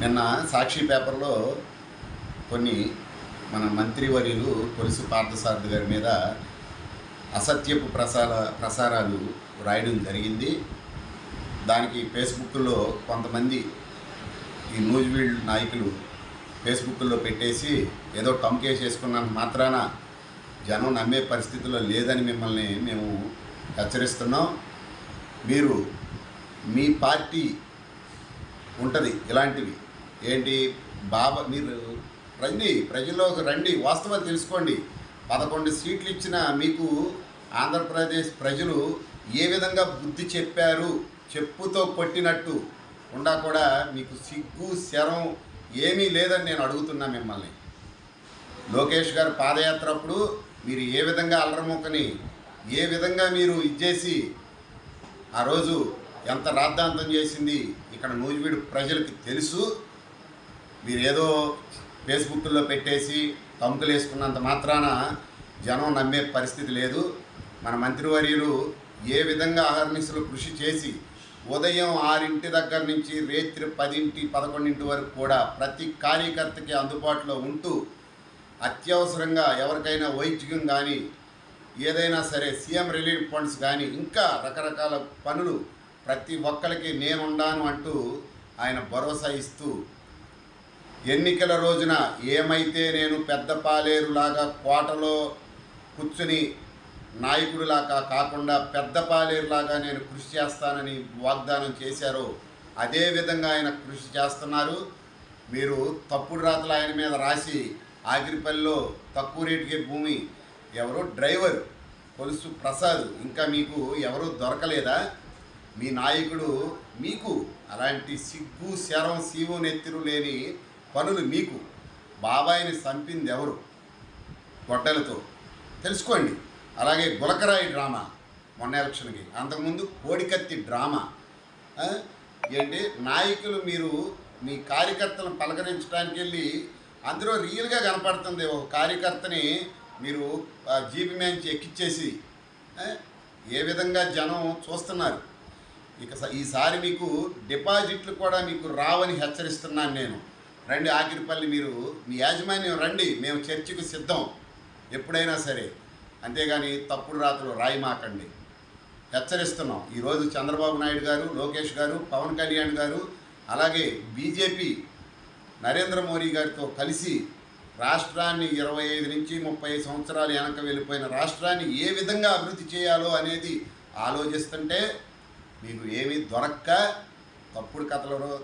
నిన్న సాక్షి పేపర్లో కొన్ని మన మంత్రివర్యులు పొలుసు పార్థసారథి గారి మీద అసత్యపు ప్రసార ప్రసారాలు రాయడం జరిగింది. దానికి ఫేస్బుక్లో కొంతమంది ఈ న్యూజ్వీల్డ్ నాయకులు ఫేస్బుక్లో పెట్టేసి ఏదో టంకేసి వేసుకున్నంత మాత్రాన జనం నమ్మే పరిస్థితిలో లేదని మిమ్మల్ని మేము హెచ్చరిస్తున్నాం. మీరు మీ పార్టీ ఉంటుంది ఇలాంటివి. ఏంటి? బాబా మీరు రండి ప్రజల్లోకి రండి వాస్తవాలు తెలుసుకోండి. పదకొండు సీట్లు ఇచ్చిన మీకు ఆంధ్రప్రదేశ్ ప్రజలు ఏ విధంగా బుద్ధి చెప్పారు చెప్పుతో కొట్టినట్టు ఉండా కూడా మీకు సిగ్గు శరం ఏమీ లేదని నేను అడుగుతున్నా మిమ్మల్ని. లోకేష్ గారు పాదయాత్ర అప్పుడు మీరు ఏ విధంగా అల్లరముక్కని ఏ విధంగా మీరు ఇచ్చేసి ఆ రోజు ఎంత రాద్ధాంతం చేసింది ఇక్కడ నూజివీడు ప్రజలకు తెలుసు. మీరు ఏదో ఫేస్బుక్లో పెట్టేసి తమ్ముకులు వేసుకున్నంత మాత్రాన జనం నమ్మే పరిస్థితి లేదు. మన మంత్రివర్యులు ఏ విధంగా అహర్నిశలు కృషి చేసి ఉదయం ఆరింటి దగ్గర నుంచి రేత్రి పదింటి పదకొండింటి వరకు కూడా ప్రతి కార్యకర్తకి అందుబాటులో ఉంటూ అత్యవసరంగా ఎవరికైనా వైద్యం కానీ ఏదైనా సరే సీఎం రిలీఫ్ ఫండ్స్ కానీ ఇంకా రకరకాల పనులు ప్రతి ఒక్కరికి నేనుండాను అంటూ ఆయన భరోసా ఇస్తూ ఎన్నికల రోజున ఏమైతే నేను పెద్దపాలేరులాగా కోటలో కూర్చుని నాయకుడిలాగా కాకుండా పెద్దపాలేరులాగా నేను కృషి చేస్తానని వాగ్దానం చేశారో అదే విధంగా ఆయన కృషి చేస్తున్నారు. మీరు తప్పుడు రాతలు ఆయన మీద రాసి ఆగిరిపల్లిలో తక్కువ రేటుకే భూమి ఎవరో? డ్రైవర్ కొలుసు ప్రసాద్. ఇంకా మీకు ఎవరు దొరకలేదా? మీ నాయకుడు మీకు అలాంటి సిగ్గు శరం సీవు నెత్తిరు లేని పనులు మీకు బాబాయిని చంపింది ఎవరు గొడ్డలతో. తెలుసుకోండి. అలాగే గులకరాయి డ్రామా మొన్న ఎలక్షన్కి. అంతకుముందు కోడికత్తి డ్రామా. ఏంటి? నాయకులు మీరు మీ కార్యకర్తలను పలకరించడానికి వెళ్ళి అందులో రియల్గా కనపడుతుంది ఒక కార్యకర్తని మీరు జీబీ మేంచి ఎక్కిచ్చేసి. ఏ విధంగా జనం చూస్తున్నారు? ఇక స- ఈసారి మీకు డిపాజిట్లు కూడా మీకు రావని హెచ్చరిస్తున్నాను నేను. రండి ఆకిరిపల్లి మీరు మీ యాజమాన్యం రండి మేము చర్చికి సిద్ధం. ఎప్పుడైనా సరే. అంతేగాని తప్పుడు రాతలు రాయిమాకండి. హెచ్చరిస్తున్నాం. ఈరోజు చంద్రబాబు నాయుడు గారు లోకేష్ గారు పవన్ కళ్యాణ్ గారు అలాగే బీజేపీ నరేంద్ర మోడీ గారితో కలిసి రాష్ట్రాన్ని ఇరవై ఐదు నుంచి ముప్పై సంవత్సరాలు వెనక వెళ్ళిపోయిన రాష్ట్రాన్ని ఏ విధంగా అభివృద్ధి చేయాలో అనేది ఆలోచిస్తుంటే మీకు ఏమీ దొరక్క. తప్పుడు కథలలో